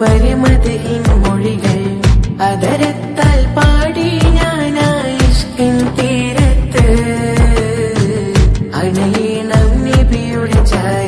പരിമിതിയിൽ മൊഴികൾ. അതരത്താൽ പാടി ഞാനായിഷ്കിൻ തീരത്ത്. അണയീണം നിബിയുടെ ചായ